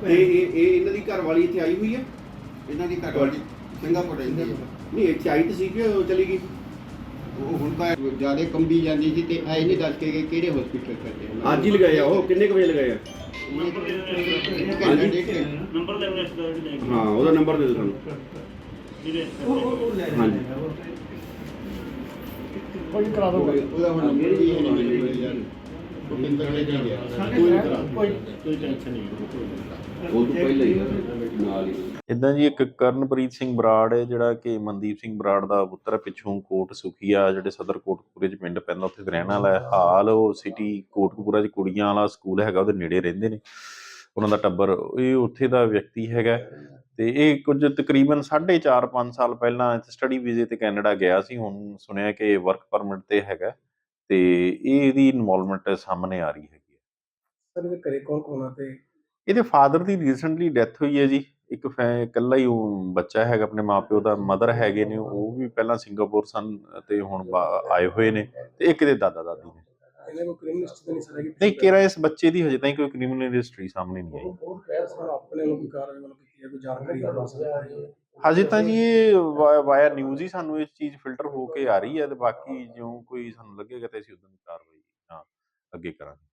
ਤੇ ਇਹ ਇਹ ਇਹਨਾਂ ਦੀ ਘਰ ਵਾਲੀ ਇੱਥੇ ਆਈ ਹੋਈ ਹੈ? ਇਹਨਾਂ ਦੀ ਘਰ ਵਾਲੀ ਸਿੰਗਾਪੁਰ ਰਹਿੰਦੀ ਹੈ। ਨਹੀਂ ਇੱਥੇ ਆਈ ਤਾਂ ਸੀ ਕਿ ਉਹ ਚਲੀ ਗਈ? ਉਹ ਹੁਣ ਤਾਂ ਜ਼ਿਆਦਾ ਕੰਬੀ ਜਾਂਦੀ ਸੀ ਤੇ ਐ ਨਹੀਂ ਦੱਸ ਕੇ ਗਏ ਕਿਹੜੇ ਹਸਪੀਟਲ ਕਰਦੇ ਅੱਜ ਹੀ ਲਗਾਏ ਆ ਉਹ ਕਿੰਨੇ ਕੁ ਵਜੇ ਲਗਾਏ ਆ ਘੰਟਾ ਡੇਢ ਘੰਟਾ ਨੰਬਰ ਲੈ ਇਸ ਦਾ ਲੈ ਕੇ ਹਾਂ ਉਹਦਾ ਨੰਬਰ ਦੇ ਦਿਓ ਸਾਨੂੰ। ਜਿਹੜੇ ਹਾਂਜੀ। ਕੋਈ ਕਰਾ ਦੋ। ਉਹਦਾ ਹੁਣ ਨੰਬਰ ਵੀ ਹੈ ਨਹੀਂ ਯਾਰ ਉਹ ਪਿੰਦਰ ਨੇ ਦੇ ਗਿਆ ਕੋਈ ਕੋਈ ਟੈਨਸ਼ਨ ਨਹੀਂ। ਉਹ ਤੋਂ ਪਹਿਲਾਂ ਹੀ ਨਾਲ ਹੀ। ਇਦਾਂ ਜੀ ਇੱਕ ਕਰਨਪ੍ਰੀਤ ਸਿੰਘ ਬਰਾੜ ਹੈ ਜਿਹੜਾ ਕਿ ਮਨਦੀਪ ਸਿੰਘ ਬਰਾੜ ਦਾ ਪੁੱਤਰ ਹੈ ਪਿੱਛੋਂ ਕੋਟ ਸੁਖੀਆ ਜਿਹੜੇ ਸਦਰ ਕੋਟਕਪੂਰੇ ਚ ਪਿੰਡ ਪੈਂਦਾ ਉੱਥੇ ਰਹਿਣ ਵਾਲਾ ਹੈ। ਹਾਲ ਉਹ ਸਿਟੀ ਕੋਟਕਪੂਰਾ ਚ ਕੁੜੀਆਂ ਵਾਲਾ ਸਕੂਲ ਹੈਗਾ ਉਹਦੇ ਨੇੜੇ ਰਹਿੰਦੇ ਨੇ। ਉਹਨਾਂ ਦਾ ਟੱਬਰ ਇਹ ਉੱਥੇ ਦਾ ਵਿਅਕਤੀ ਹੈਗਾ ਤੇ ਇਹ ਕੁਝ ਤਕਰੀਬਨ 4.5 5 ਸਾਲ ਪਹਿਲਾਂ ਸਟੱਡੀ ਵੀਜ਼ੇ ਤੇ ਕੈਨੇਡਾ ਗਿਆ ਸੀ। ਹੁਣ ਸੁਣਿਆ ਕਿ ਵਰਕ ਪਰਮਿਟ ਤੇ ਹੈਗਾ ਤੇ ਇਹ ਇਹਦੀ ਇਨਵੋਲਵਮੈਂਟ ਸਾਹਮਣੇ ਆ ਰਹੀ ਹੈਗੀ ਹੈ। ਸਰ ਇਹਦੇ ਘਰੇ ਕੌਣ ਕੌਣ ਆ ਤੇ? ਇਹਦੇ ਫਾਦਰ ਦੀ ਰੀਸੈਂਟਲੀ ਡੈਥ ਹੋਈ ਹੈ ਜੀ। ਇੱਕ ਫੈ- ਇਕੱਲਾ ਹੀ ਬੱਚਾ ਹੈਗਾ ਆਪਣੇ ਮਾਪਿਓ ਦਾ ਮਦਰ ਹੈਗੇ ਨੇ। ਉਹ ਵੀ ਪਹਿਲਾਂ ਸਿੰਗਾਪੁਰ ਸਨ ਤੇ ਹੁਣ ਆਏ ਹੋਏ ਨੇ ਤੇ ਇੱਕ ਦੇ ਦਾਦਾ ਦਾਦੀ ਨੇ। ਇਹਨੇ ਕੋਈ ਕ੍ਰਿਮੀਨਲ ਹਿਸਟਰੀ ਤਾਂ ਨਹੀਂ ਸਰ ਨਹੀਂ ਕਿਹੜਾ ਇਸ ਬੱਚੇ ਦੀ ਹਜੇ ਤਾਈਂ ਕੋਈ ਕ੍ਰਿਮੀਨਲ ਹਿਸਟਰੀ ਸਾਹਮਣੇ ਨਹੀਂ ਆਈ। ਆਪਣੇ ਨੂੰ ਕਾਰਵਾਈ ਵੱਲੋਂ ਕੀਤੀ ਕੋਈ ਜਾਣਕਾਰੀ ਹੋਣਾ ਸਰ ਹਜੇ ਤਾਂ ਜੀ ਇਹ ਵਾਇਆ ਨਿਊਜ਼ ਹੀ ਸਾਨੂੰ ਇਸ ਚੀਜ਼ ਫਿਲਟਰ ਹੋ ਕੇ ਆ ਰਹੀ ਹੈ ਤੇ ਬਾਕੀ ਜਿਉਂ ਕੋਈ ਸਾਨੂੰ ਲੱਗੇਗਾ ਤੇ ਅਸੀਂ ਉਦੋਂ ਦੀ ਕਾਰਵਾਈ, ਹਾਂ, ਅੱਗੇ ਕਰਾਂਗੇ।